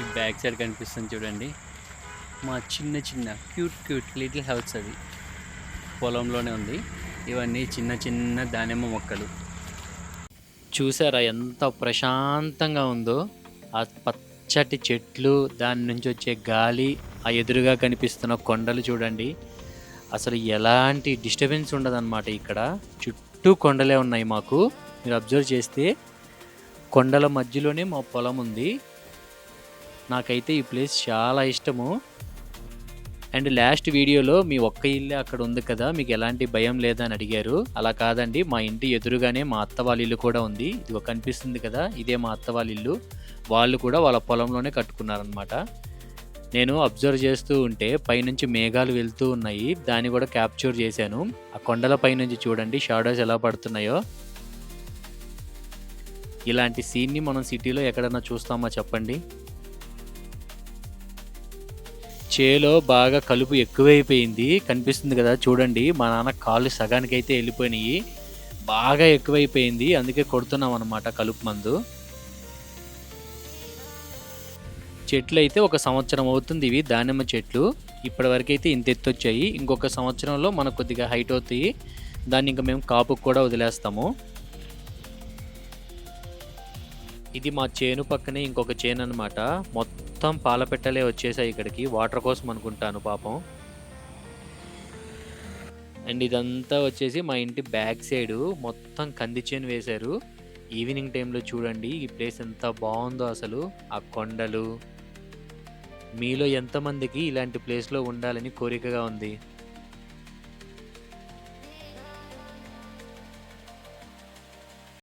ఈ back side కనిపిస్తుంది చూడండి. మా చిన్న చిన్న క్యూట్ క్యూట్ లిటిల్ హౌస్ అది. పొలంలోనే ఉంది. ఇవన్నీ చిన్న చిన్న దానిమ్మ మొక్కలు. చూసారా ఎంత ప్రశాంతంగా ఉందో? ఆ పచ్చటి చెట్లు దాని నుంచి వచ్చే గాలి ఆ ఎదురుగా కనిపిస్తున్న కొండలు చూడండి. అసలు ఎలాంటి డిస్టర్బెన్స్ ఉండదన్నమాట ఇక్కడ. చుట్టూ కొండలే ఉన్నాయి మాకు. మీరు అబ్జర్వ్ చేస్తే కొండల మధ్యలోనే మా పొలం ఉంది. నాకైతే ఈ ప్లేస్ చాలా ఇష్టము. అండ్ లాస్ట్ వీడియోలో మీ ఒక్క ఇల్లే అక్కడ ఉంది కదా మీకు ఎలాంటి భయం లేదని అడిగారు. అలా కాదండి మా ఇంటి ఎదురుగానే మా అత్త వాళ్ళ ఇల్లు కూడా ఉంది. ఇది కనిపిస్తుంది కదా ఇదే మా అత్త వాళ్ళ ఇల్లు. వాళ్ళు కూడా వాళ్ళ పొలంలోనే కట్టుకున్నారనమాట నేను అబ్జర్వ్ చేస్తూ ఉంటే పైనుంచి మేఘాలు వెళ్తూ ఉన్నాయి. దాన్ని కూడా క్యాప్చర్ చేశాను. ఆ కొండల పైనుంచి చూడండి షాడోస్ ఎలా పడుతున్నాయో. ఇలాంటి సీన్ని మనం సిటీలో ఎక్కడన్నా చూస్తామా చెప్పండి? చేలో బాగా కలుపు ఎక్కువైపోయింది. కనిపిస్తుంది కదా చూడండి. మా నాన్న కాళ్ళు సగానికి అయితే వెళ్ళిపోయినాయి. బాగా ఎక్కువైపోయింది. అందుకే కొడుతున్నాం అనమాట కలుపు మందు. చెట్లు అయితే ఒక సంవత్సరం అవుతుంది ఇవి దానిమ్మ చెట్లు. ఇప్పటివరకైతే అయితే ఇంత ఎత్తు వచ్చాయి ఇంకొక సంవత్సరంలో మనకు కొద్దిగా హైట్ అవుతాయి. దాన్ని ఇంకా మేము కాపుకు కూడా వదిలేస్తాము. ఇది మా చేను పక్కనే ఇంకొక చేను అనమాట మొత్తం మొత్తం పాల పెట్టలే వచ్చేసాయి ఇక్కడికి. వాటర్ కోసం అనుకుంటాను పాపం. అండ్ ఇదంతా వచ్చేసి మా ఇంటి బ్యాక్ సైడ్. మొత్తం కంది చేను వేశారు. ఈవినింగ్ టైంలో చూడండి ఈ ప్లేస్ ఎంత బాగుందో అసలు. ఆ కొండలు. మీలో ఎంతమందికి ఇలాంటి ప్లేస్లో ఉండాలని కోరికగా ఉంది.